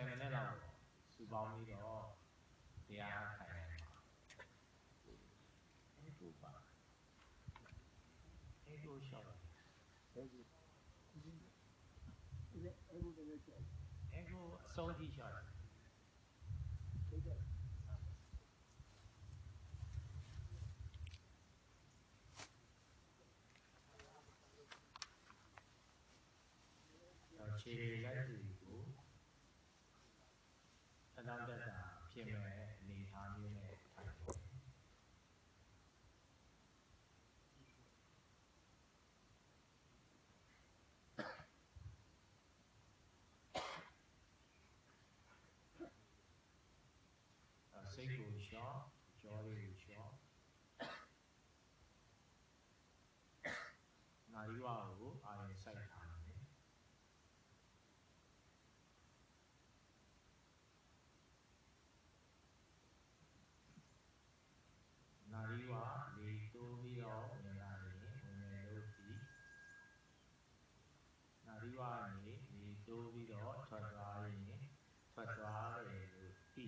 ဲမနဲ့လောက်စူပေါင်းပြီးတော့တရား个 အဲ့စိတ်ကိုရှော့ကြောလေးကိုရှော့နာရီဝါကိုအာရုံစိုက်ထားတယ် နာရီဝလေတိုးပြီးတော့ဝင်လာရင်ဝင်မယ်လို့ဒီနာရီဝနေလေတိုးပြီးတော့ထွက်သွားရင်ထွက်သွားတယ်လို့ဒီ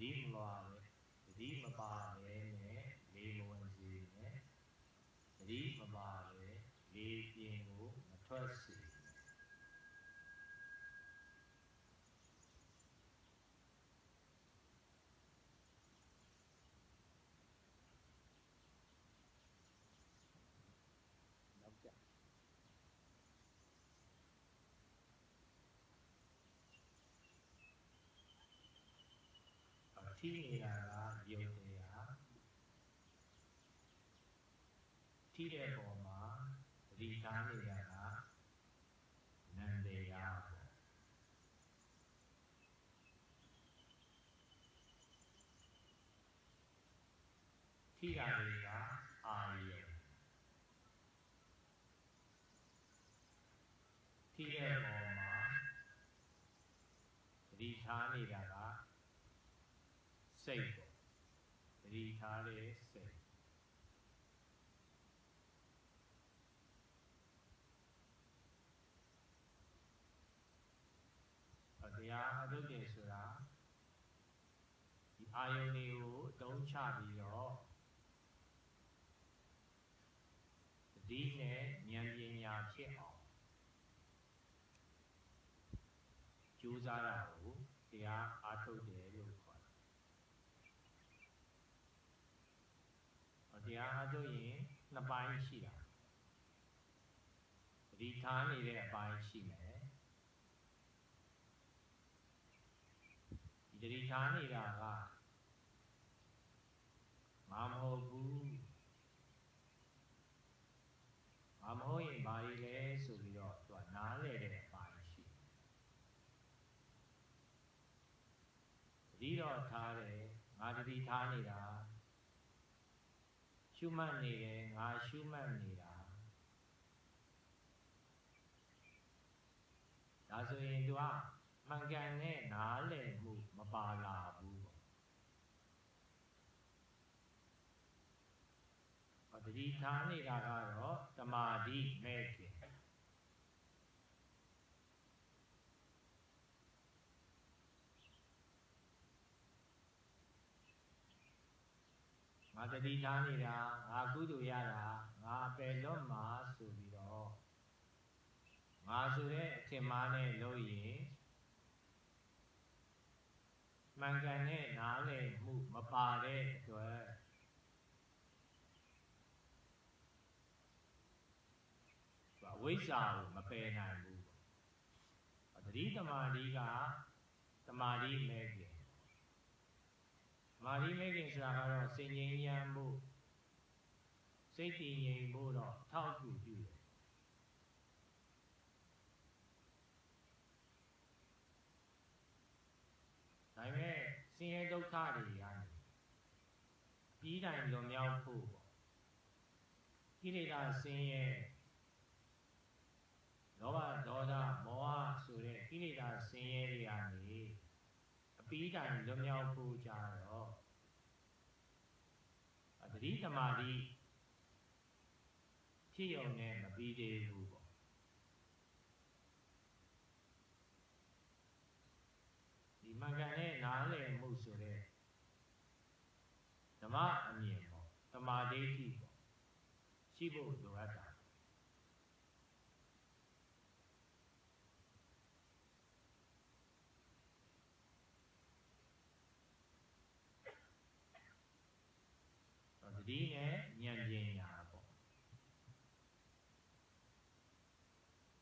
တတိမပါပဲတတိမပါပဲနဲ့လေမဝင်စီနဲ့တတိမပါပဲလေပြင်ကိုမထွက်စီနဲ့ နောက်ကြ အ ထိနေတာကယုတ်တရားထိတဲ့ပုံမှာသတိထားနေတာကနန္တရားပေါ့ထိတာတွေကအာယုထိတဲ့ပုံမှာသတိထားနေတာက စိတ်ပေါ့သတိထားတဲ့စိတ်အတရားအထုတ်တယ်ဆိုတာဒီအာယုန်တွေကိုအသုံးချပြီးတော့သတိနဲ့ဉာဏ်ပညာဖြစ်အောင်ကြိုးစားတာကိုတရားအားထုတ်တယ်လို့ခေါ်တယ် ဟော တရားအားထုတ်ရင်နှစ်ပိုင်းရှိတာသတိထားနေတဲ့အပိုင်းရှိမယ်ဒီသတိထားနေတာကငါမဟုတ်ဘူးငါမဟုတ်ရင်ဘာကြီးလဲဆိုပြီးတော့သူကနားလဲတဲ့အပိုင်းရှိတယ်သတိတော့ထားတယ်ငါသတိထားနေတာ ရှုမှတ်နေတယ်ငါရှုမှတ်နေတာဒါဆိုရင် तू ကမှန်ကန်တဲ့နားလည်မှုမပါလာဘူးပေါ့ဟောတတိထားနေတာကတော့တမာတိမဲ့ခ င်ငါတတိထားနေတာငါကုသိုလ်ရတာငါပယ်လွတ်မှာဆိုပြီးတော့ငါဆိုတဲ့အထင်မှားနဲ့လို့ရင်မှန်ကန်တဲ့နားလည်မှုမပါတဲ့အတွက်သူကဝိဇ္ဇာကိုမပယ်နိုင်ဘူးပေါ့တတိတမာတိကတမာတိမဲ့ခင် မာရီမဲခင်ဆိုတာကတော့စင်ငြိမ်းရမ်းဖို့စိတ်တည်ငြိမ်ဖို့တော့အထောက်အကူပြုတယ်ဒါပေမဲ့ဆင်းရဲဒုက္ခတွေကနေပြီးတိုင်လွန်မြောက်ဖို့ပေါ့ကိလေသာဆင်းရဲလောဘဒေါသမောဟဆိုတဲ့ကိလေသာဆင်းရဲတွေကနေအပြီးတိုင်လွန်မြောက်ဖို့ကြတော့သ တိသမာဓိဖြစ်ရုံနဲ့မပြီးသေးဘူးပေါ့ဒီမှန်ကန်တဲ့နားလည်မှုဆိုတဲ့ဓမ္မအမြင်ပေါ့တမာဒိဋ္ဌိပေါ့ရှိဖို့လိုအပ်တာ ဉာဏ်ပညာပေါ့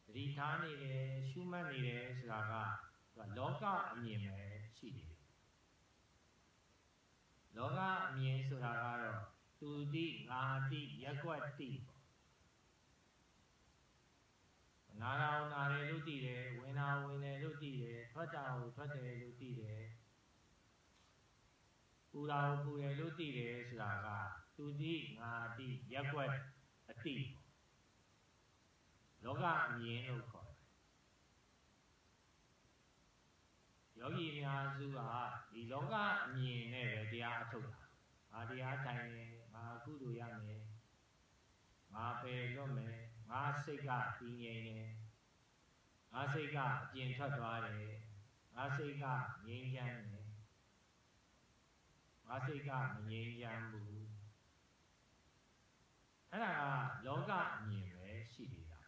တတိထားနေတယ်ရှုမှတ်နေတယ်ဆိုတာကသူကလောကအမြင်ပဲရှိတယ်လောကအမြင်ဆိုတာကတော့သူတိငါတိရက်ွက်တိပေါ့နာရာနာတယ်လို့သိတယ်ဝင်တာဝင်တယ်လို့သိတယ်ထွက်တာကိုထွက်တယ်လို့သိတယ်ပူတာကိုပူတယ်လို့သိတယ်ဆိုတာက သူတိငါတိရက်ွက်အတိပေါ့လောကအမြင်လို့ခေါ်တယ်ယောဂီများစုကဒီလောကအမြင်နဲ့ပဲတရားအထုတ်တာငါတရားထိုင်နေငါကုသိုလ်ရမယ်ငါပယ်လွတ်မယ်ငါစိတ်ကတည်ငြိမ်နေငါစိတ်ကအပြင်ထွက်သွားတယ်ငါစိတ်ကငြိမ်းချမ်းတယ်ငါစိတ်ကမငြိမ်းချမ်းဘူး အဲ့ဒါကလောကအမြင်ပဲရှိနေတာ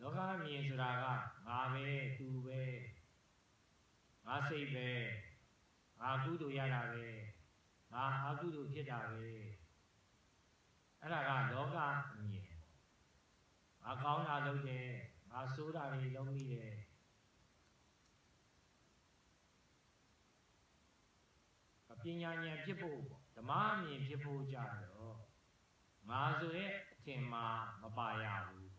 လောကအမြင်ဆိုတာကငါပဲသူပဲငါစိတ်ပဲငါကုသိုလ်ရတာပဲငါအကုသိုလ်ဖြစ်တာပဲအဲ့ဒါကလောကအမြင်ငါကောင်းတာလုပ်တယ်ငါဆိုးတာတွေလုပ်မိတယ်ပညာဉာဏ်ဖြစ်ဖို့ပေါ့ ဓမ္မအမြင်ဖြစ်ဖို့ကြတော့ငါဆိုတဲ့အထင်မှာမပါရဘူး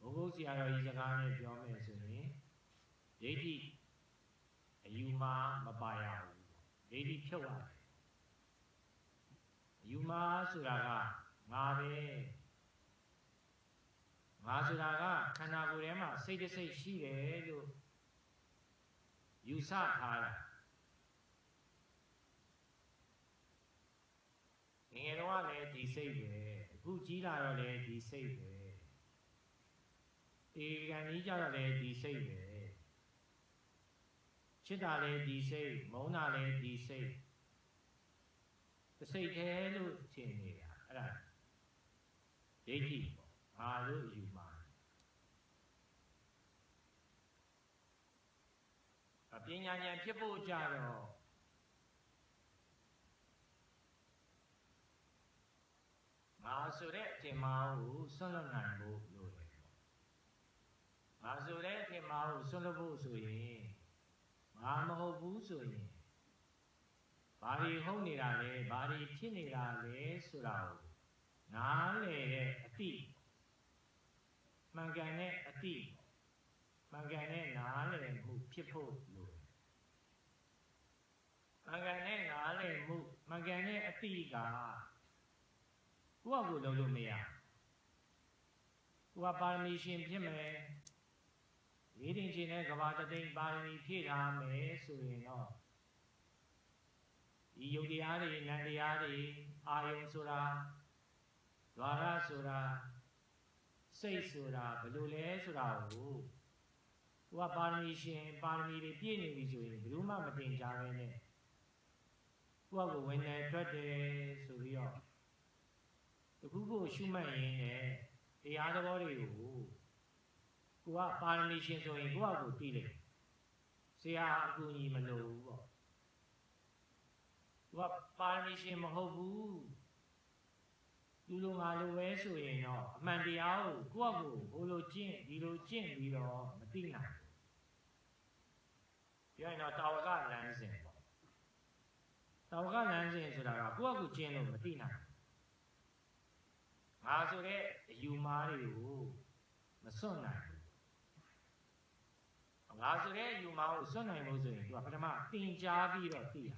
ဘုဂုတ်ဆရာတော်ကြီးစကားနဲ့ပြောမယ်ဆိုရင်ဒိဋ္ဌိအယူမှာမပါရဘူးဒိဋ္ဌိဖြုတ်ရတယ်အယူမှာဆိုတာကငါပဲငါဆိုတာကခန္ဓာကိုယ်ထဲမှာစိတ်တစ်စိတ်ရှိတယ်လို့ယူဆထားတာ ငယ်ငယ်တော့လည်းဒီစိတ်ပဲအခုကြီးလာတော့လည်းဒီစိတ်ပဲအေကံကြီးကြတော့လည်းဒီစိတ်ပဲချစ်တာလည်းဒီစိတ်မုန်းတာလည်းဒီစိတ်တစ်စိတ်တည်းလို့ထင်နေတာအဲ့ဒါဒိဋ္ဌိပေါ့ငါလို့ယူမှာပညာဉာဏ်ဖြစ်ဖို့ကြတော့ငါ ဆိုတဲ့အထင်မှားကိုဆွန့်လွတ်နိုင်ဖို့လိုတယ်ပေါ့ငါဆိုတဲ့အထင်မှားကိုဆွန့်လွတ်ဖို့ဆိုရင်ငါမဟုတ်ဘူးဆိုရင်ဘာတွေဟုတ်နေတာလဲဘာတွေဖြစ်နေတာလဲဆိုတာကိုနားလေတဲ့အတိမှန်ကန်တဲ့အတိမှန်ကန်တဲ့နားလေမှုဖြစ်ဖို့လိုတယ်မှန်ကန်တဲ့နားလေမှုမှန်ကန်တဲ့အတိက ကိုယ့်အကူလုံးလို့မရကိုယ်ကပါရမီရှင်ဖြစ်မယ်လေးတင်ချင်းနဲ့ကဘာတသိန်းပါရမီဖြည့်ထားမယ်ဆိုရင်တော့ဒီယုတ်တရားတွေနံတရားတွေအာယုံဆိုတာဒွါရဆိုတာစိတ်ဆိုတာဘယ်လိုလဲဆိုတာကိုကိုကပါရမီရှင်ပါရမီတွေပြည့်နေပြီဆိုရင်ဘယ်လို့မှမတင်ကြပဲနဲ့ကိုကကိုဝင်နေထွက်တယ်ဆိုပြီးတော့ တခုခုရှုမှတ်ရင်းနဲ့တရားသဘောတွေကိုကိုကပါရမီရှင်ဆိုရင်ကိုကကိုသိလိမ့်ဆရာအကူအညီမလိုဘူးပေါ့သူကပါရမီရှင်မဟုတ်ဘူးသူလိုငါလိုပဲဆိုရင်တော့အမှန်တရားကိုကိုယ့်အကိုဟိုလိုကျင့်ဒီလိုကျင့်ပြီးတော့မသိနိုင်ဘူးပြောရင်တော့တာဝကလမ်းစဉ်ပေါ့တာဝကလမ်းစဉ်ဆိုတာကကိုယ့်အကိုကျင့်လို့မသိနိုင် ငါဆိုတဲ့အယူမားတွေကိုမစွန့်နိုင်ဘူးငါဆိုတဲ့အယူမားကိုစွန့်နိုင်လို့ဆိုရင်သူကပထမတင်ကြားပြီးတော့သိရ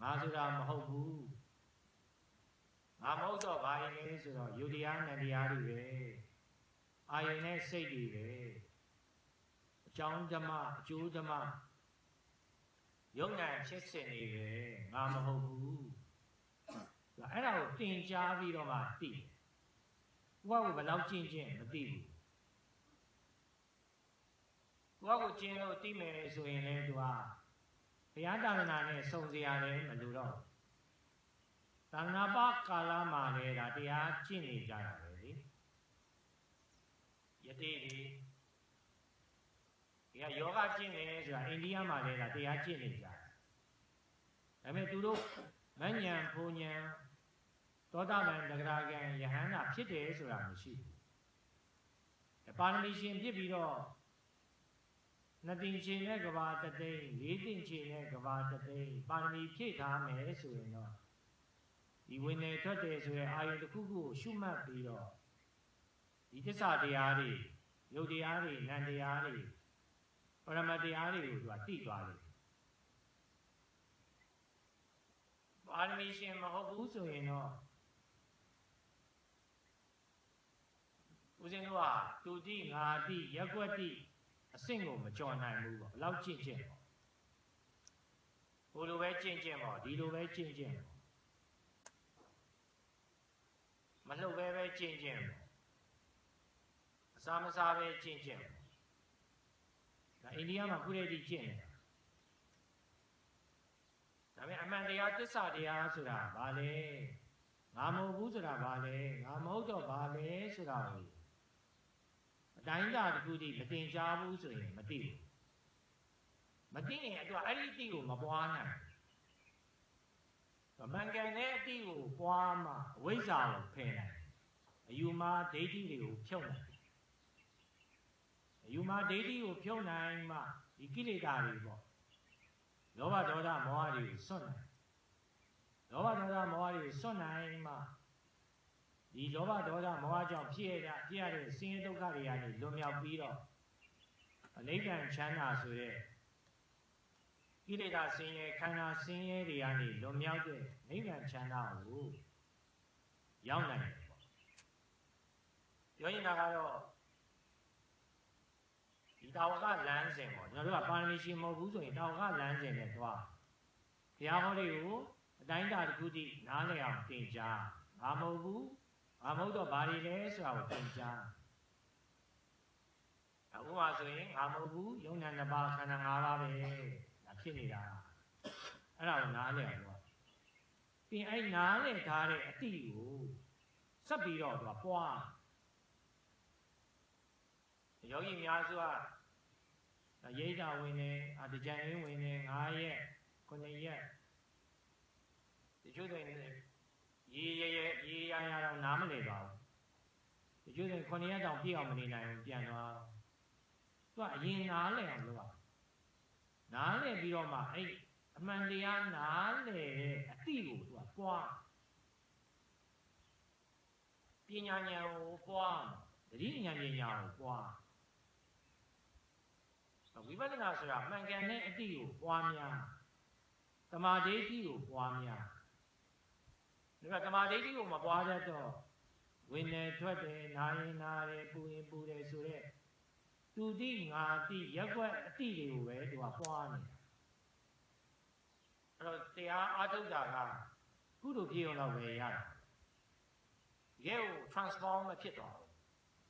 ငါဆိုတာမဟုတ်ဘူးငါမဟုတ်တော့ဘာရင်လဲဆိုတော့ယုတ်တရားနံတရားတွေပဲအာယုန်နဲ့စိတ်တွေပဲအကြောင်းဓမ္မအကျိုးဓမ္မယုံညာဖြစ်စဉ်တွေပဲငါမဟုတ်ဘူးအဲ့ဒါကိုတင်ကြားပြီးတော့မှသိတယ် ကိုယ့်ကိုဘယ်လောက်ကျင့်ကျင့်မသိဘူးကိုယ့်ကိုကျင့်လို့သိမယ်ဆိုရင်လည်းသူကဘုရားတာသနာနဲ့စုံစရာလည်းမလိုတော့သာသနာပကာလမှာလည်းဒါတရားကျင့်နေကြတာပဲလေယတိတွေဒီကယောဂကျင့်နေဆိုတာအိန္ဒိယမှာလည်းဒါတရားကျင့်နေကြတာဒါပေမဲ့သူတို့မဉ္ဇဉ်ဘုံဉဏ် သောတာပန်တဂရကံယဟန္တာဖြစ်တယ်ဆိုတာမရှိဘူးပါရမီရှင်ဖြစ်ပြီးတော့နှစ်တင်ချိန်နဲ့ကဘာတသိန်းလေးတင်ချိန်နဲ့ကဘာတသိန်းပါရမီဖြည့်ထားမယ်ဆိုရင်တော့ဒီဝင်နေထွက်တယ်ဆိုရင်အာယုတစ်ခုခုကိုရှုမှတ်ပြီးတော့ဒီသစ္စာတရားတွေယုတ်တရားတွေနံတရားတွေပရမတ်တရားတွေကိုသူကသိသွားတယ်ပါရမီရှင်မဟုတ်ဘူးဆိုရင်တော့ ဦးဇင်းတို့ကတူတိငါတိရက်ွက်တိအဆင့်ကိုမကြော်နိုင်ဘူးပေါ့ဘယ်လောက်ကျင့်ကျင့်ပေါ့ဟိုလိုပဲကျင့်ကျင့်ပေါ့ဒီလိုပဲကျင့်ကျင့်ပေါ့မလှုပ်ပဲပဲကျင့်ကျင့်ပေါ့အစာမစားပဲကျင့်ကျင့်ပေါ့ဒါအိန္ဒိယမှာခုတည်းကကျင့်နေတာဒါပေမဲ့အမှန်တရားသစ္စာတရားဆိုတာဘာလဲငါမဟုတ်ဘူးဆိုတာဘာလဲငါမဟုတ်တော့ဘာလဲဆိုတာကိုအ တိုင်းတာတစ်ခုတည်းမတင်ရှားဘူးဆိုရင်မသိဘူးမသိရင်အတွက်အဲ့ဒီအတိကိုမပွားနိုင်ဘူးမန်ကန်တဲ့အတိကိုပွားမှအဝိဇ္ဇာကိုဖယ်နိုင်အယူမာဒိဋ္ဌိတွေကိုဖြုတ်နိုင်အယူမာဒိဋ္ဌိကိုဖြုတ်နိုင်မှဒီကိလေသာတွေပေါ့လောဘဒေါသမောဟတွေကိုစွန့်နိုင်လောဘဒေါသမောဟတွေကိုစွန့်နိုင်မှ ဒီလောဘဒေါသမောဟကြောင့်ဖြစ်ရတဲ့ဖြစ်ရတဲ့ဆင်းရဲဒုက္ခတွေကနေလွန်မြောက်ပြီးတော့အနိဗ္ဗာန်ချမ်းသာဆိုတဲ့ကိလေသာဆင်းရဲခန္ဓာဆင်းရဲတွေကနေလွန်မြောက်တဲ့နိဗ္ဗာန်ချမ်းသာကိုရောက်နိုင်တယ်ပေါ့ပြောရင်ကတော့ဒီတာဝကလမ်းစဉ်ပေါ့ကျွန်တော်တို့ကပါရမီရှင်မဟုတ်ဘူးဆိုရင်တာဝကလမ်းစဉ်နဲ့သွားဘုရားဟောတွေကိုအတိုင်းတာတစ်ခုတည်းနားလည်အောင်သင်ကြားငါမဟုတ်ဘူး ငါမဟုတ်တော့ဘာတွေလဲဆိုတာကိုသင်ကြားအခုမှဆိုရင်ငါမဟုတ်ဘူးယုံနာနှစ်ပါးခန္ဓာ၅ပါးပဲဒါဖြစ်နေတာအဲ့ဒါကိုနားလည်အောင်တော့ပြင်အဲ့နားလည်ထားတဲ့အတိကိုဆက်ပြီးတော့သူကပွားယောဂီများစုကရိတ်တာဝင်နေအတကြံရင်းဝင်နေ9ရက်9ရက်တချို့တွေရေ ရရရေရရတော့နားမလည်ပါဘူးတချို့တွေ9ရက်တောင်ပြည့်အောင်မနေနိုင်ဘူးပြန်သွားသူကအရင်နားလည်အောင်လုပ်ရနားလည်ပြီးတော့မှအဲ့အမှန်တရားနားလည်တဲ့အတိကိုသူကပွားပညာဉာဏ်ကိုပွားတတိဉာဏ်ပညာကိုပွားဝိပဿနာဆိုတာမှန်ကန်တဲ့အတိကိုပွားများတမာဒိဋ္ဌိကိုပွားများ ဒါကတမာဒိဋ္ဌိကိုမပွားတတ်တော့ဝင်နေထွက်တယ်နာရင်နာတယ်ပူရင်ပူတယ်ဆိုတော့သူတိငါတိရက်ွက်အတိတွေကိုပဲသူကပွားနေတာအဲ့တော့တရားအားထုတ်တာကကုသိုလ်ဖြစ်အောင်တော့ပဲရတာရဲကို transform မဖြစ်သွားဘူး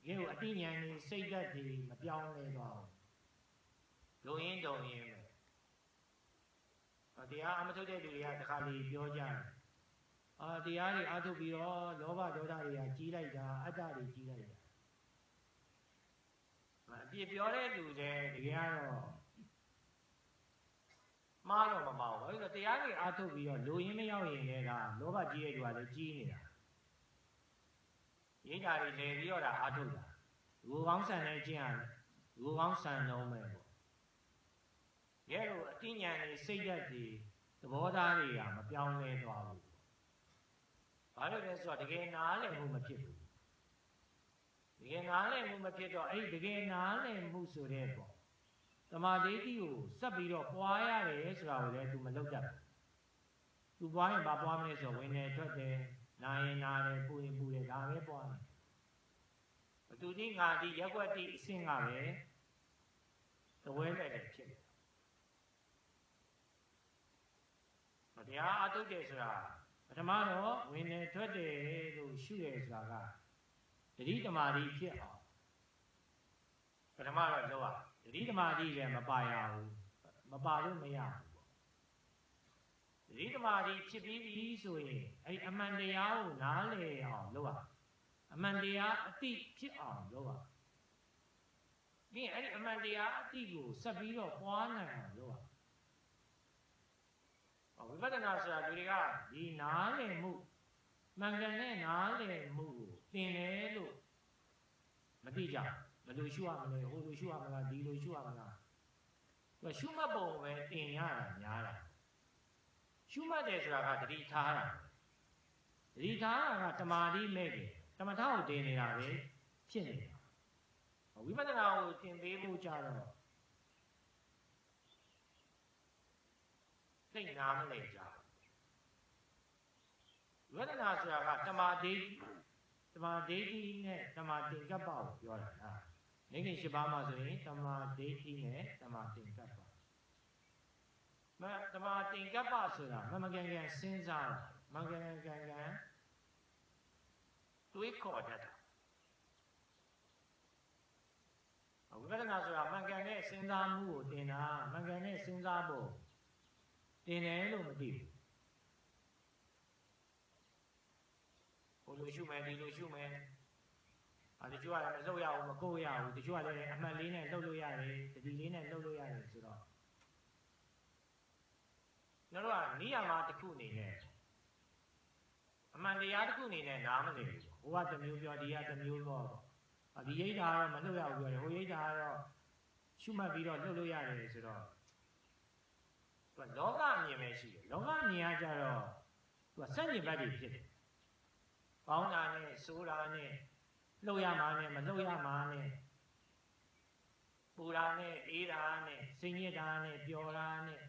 ရဲကိုအတိညာဉ်ကြီးစိတ်ဓာတ်ကြီးမပြောင်းလဲသွားဘူးလုံရင်းတုံရင်းပဲတရားအမထုတ်တဲ့လူတွေကတခါလေပြောကြတယ် အာတရားတွေအထုတ်ပြီးတော့လောဘဒေါသတွေကကြီးလိုက်တာအတ္တတွေကြီးလိုက်တာအပြစ်ပြောတဲ့လူတွေတကယ်ကတော့မှားတော့မမှားဘူးဘာလို့လဲတရားတွေအထုတ်ပြီးတော့လူရင်းမရောက်ရင်လည်းဒါလောဘကြီးတဲ့လူကလည်းကြီးနေတာရိတ်တာတွေလဲပြီးတော့ဒါအထုတ်တာလူကောင်းဆန်နေခြင်းရတယ်လူကောင်းဆန်တော့မယ်ပေါ့ရဲလိုအတိညာဉ်တွေစိတ်ဓာတ်တွေသဘောထားတွေကမပြောင်းလဲသွားဘူး ဘာလို့လဲဆိုတော့တကယ်နားလည်မှုမဖြစ်ဘူးတကယ်နားလည်မှုမဖြစ်တော့အဲ့ဒီတကယ်နားလည်မှုဆိုတဲ့ပေါ့တမာဒိဋ္ဌိကိုစက်ပြီးတော့ပွားရတယ်ဆိုတာကိုလည်း तू မလုပ်တတ်ဘူး तू ပွားရင်ဘာပွားမလဲဆိုဝင်နေထွက်တယ်နာရင်နာတယ်ပူရင်ပူတယ်ဒါပဲပွားတယ်ဘသူတိငါတိရက်ွက်တိအဆင့်ကပဲသဝဲနဲ့လည်းဖြစ်တယ်တရားအထုတ်တယ်ဆိုတာ ပထမတော့ဝင်နေထွက်တယ်လို့ရှုရဆိုတာကတတိတမာတိဖြစ်အောင်ပထမတော့လောကတတိတမာတိလည်းမပါရဘူးမပါလို့မရဘူးပေါ့တတိတမာတိဖြစ်ပြီးပြီဆိုရင်အဲ့ဒီအမှန်တရားကိုနားလည်အောင်လုပ်ရအမှန်တရားအတိဖြစ်အောင်လုပ်ရပြီးရင်အဲ့ဒီအမှန်တရားအတိကိုဆက်ပြီးတော့ပွားနိုင်အောင်လုပ်ရဟော ဝိပဿနာဆိုတာလူတွေကဒီနားလည်မှုမှန်ကန်တဲ့နားလည်မှုကိုသင်တယ်လို့မသိကြဘူးဘယ်လိုရှုရမလဲဟိုလိုရှုရမလားဒီလိုရှုရမလားသူကရှုမှတ်ပုံပဲသင်ရတာများတာရှုမှတ်တယ်ဆိုတာကတတိထားတာတတိထားတာကတမာတိမဲ့တယ်တမထကိုတင်နေတာပဲဖြစ်နေတာဝိပဿနာကိုသင်ပေးဖို့ကြတော့ သိနာမလဲကြဘူးဝိပဿနာဆိုတာကတမာတိတမာဒိဋ္ဌိနဲ့တမာသင်္ကပ္ပကိုပြောတာဟာမိခင်၈ပါးမှာဆိုရင်တမာဒိဋ္ဌိနဲ့တမာသင်္ကပ္ပမတမာတင်ကပ္ပဆိုတာမမကန်ကန်စဉ်းစားတာမကန်ကန်ကန်ကန်တွေးခေါ်တတ်တာဝိပဿနာဆိုတာမကန်တဲ့စဉ်းစားမှုကိုတင်တာမကန်တဲ့စဉ်းစားဖို့ တင်တယ်လို့မသိဘူးဟိုလိုရှုမယ်ဒီလိုရှုမယ်အဲတချို့ကလည်းမလှုပ်ရဘူးမကိုယ်ရဘူးတချို့ကလည်းအမှတ်လေးနဲ့လှုပ်လို့ရတယ်တတိလေးနဲ့လှုပ်လို့ရတယ်ဆိုတော့ကျွန်တော်တို့ကနိယာမတစ်ခုအနေနဲ့အမှန်တရားတစ်ခုအနေနဲ့နားမလည်ဘူးဟိုကတစ်မျိုးပြောဒီကတစ်မျိုးပြောအဒီရိတ်တာကတော့မလှုပ်ရဘူးပြောတယ်ဟိုရိတ်တာကတော့ရှုမှတ်ပြီးတော့လှုပ်လို့ရတယ်ဆိုတော့ သူကလောကအမြင်ပဲရှိတယ်လောကအမြင်ကကြတော့သူကစက်ညင်ဘက်တွေဖြစ်တယ်ပေါင်းတာနဲ့ဆိုးတာနဲ့လှုပ်ရမှာနဲ့မလှုပ်ရမှာနဲ့ပူတာနဲ့အေးတာနဲ့စိတ်ညစ်တာနဲ့ပျော်တာနဲ့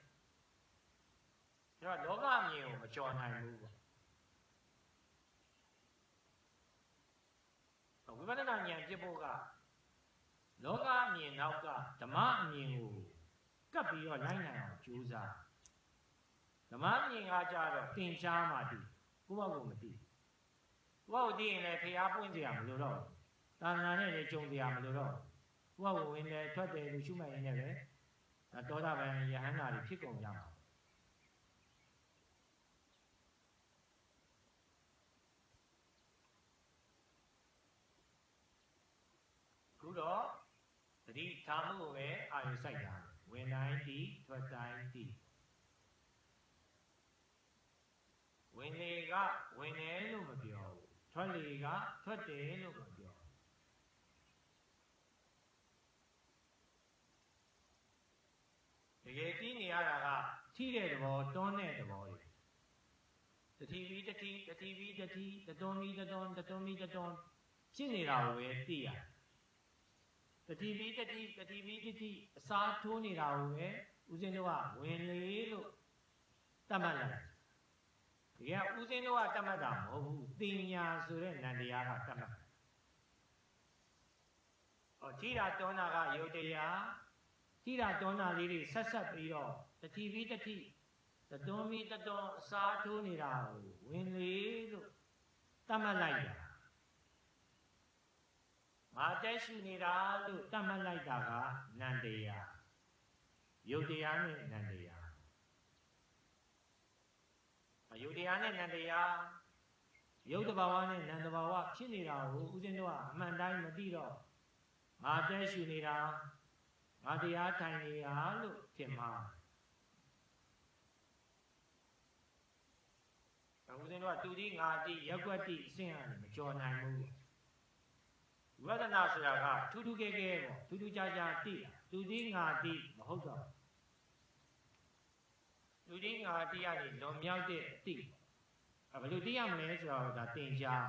ဒါတော့လောကအမြင်ကိုမကြော်နိုင်ဘူးပေါ့ဝိပဿနာဉာဏ်ဖြစ်ဖို့ကလောကအမြင်နောက်ကဓမ္မအမြင်ကို ကပ်ပြီးတော့လိုက်နိုင်အောင်ကြိုးစားဓမ္မအမြင်ကကြတော့သင်ကြားမှတည်ကိုယ့်ဘာကိုမတည်ကိုယ့်ဘာကိုတည်ရင်လည်းဖျားပွင့်စရာမလိုတော့ဘူးတာဏာနဲ့လည်းကြုံစရာမလိုတော့ဘူးကိုယ့်ဘာကိုဝင်လေထွက်တယ်လို့ရှုမှတ်ရင်းနဲ့ပဲဒါတောတာပန်ယဟန္တာတွေဖြစ်ကုန်ကြမှာခုတော့တတိထားမှုကိုပဲအာရုံစိုက်တာ ဝင်တိုင်းတီထွက်တိုင်းတီဝင်လေကဝင်တယ်လို့မပြောဘူးထွက်လေကထွက်တယ်လို့မပြောတကယ်တီးနေရတာကထိတဲ့သဘောတွန်းတဲ့သဘောတွေတတိဝီတတိတတိဝီတတိတတွန်းမီတတွန်းတတွန်းမီတတွန်းဖြစ်နေတာကိုပဲသိရတယ် တတိပိတတိတတိပိတတိအစားထိုးနေတာကိုပဲဦးဇင်းတို့ကဝင်လေလို့တတ်မှတ်လိုက်တယ်။ဒီကဦးဇင်းတို့ကတတ်မှတ်တာမဟုတ်ဘူး။တင်ညာဆိုတဲ့နန္တရားကတတ်မှတ်တယ်။ဟောထိတာတွန်းတာကယုတ်တရားထိတာတွန်းတာလေးတွေဆက်ဆက်ပြီးတော့တတိပိတတိတတွန်းပြီးတတွန်းအစားထိုးနေတာကိုဝင်လေလို့တတ်မှတ်လိုက်တာ။ ငါတက်ရှိနေတာလို့တတ်မှတ်လိုက်တာကနန္တရားယုတ်တရားနဲ့နန္တရားအယုတ်တရားနဲ့နန္တရားယုတ်တဘာဝနဲ့နန္တဘာဝဖြစ်နေတာကိုဦးဇင်းတို့ကအမှန်တိုင်းမသိတော့ငါတက်ရှိနေတာငါတရားထိုင်နေတာလို့ထင်မှာဦးဇင်းတို့ကတူတိငါတိရက်ွက်တိအဆင့်အနေမကြော်နိုင်ဘူး ဝိပဿနာဆိုတာကထူးထူးကဲကဲပေါ့ထူးထူးခြားခြားတိသူတိငါတိမဟုတ်တော့သူတိငါတိကနေလွန်မြောက်တဲ့အတိအဲဘယ်လိုသိရမလဲဆိုတော့ဒါသင်ကြား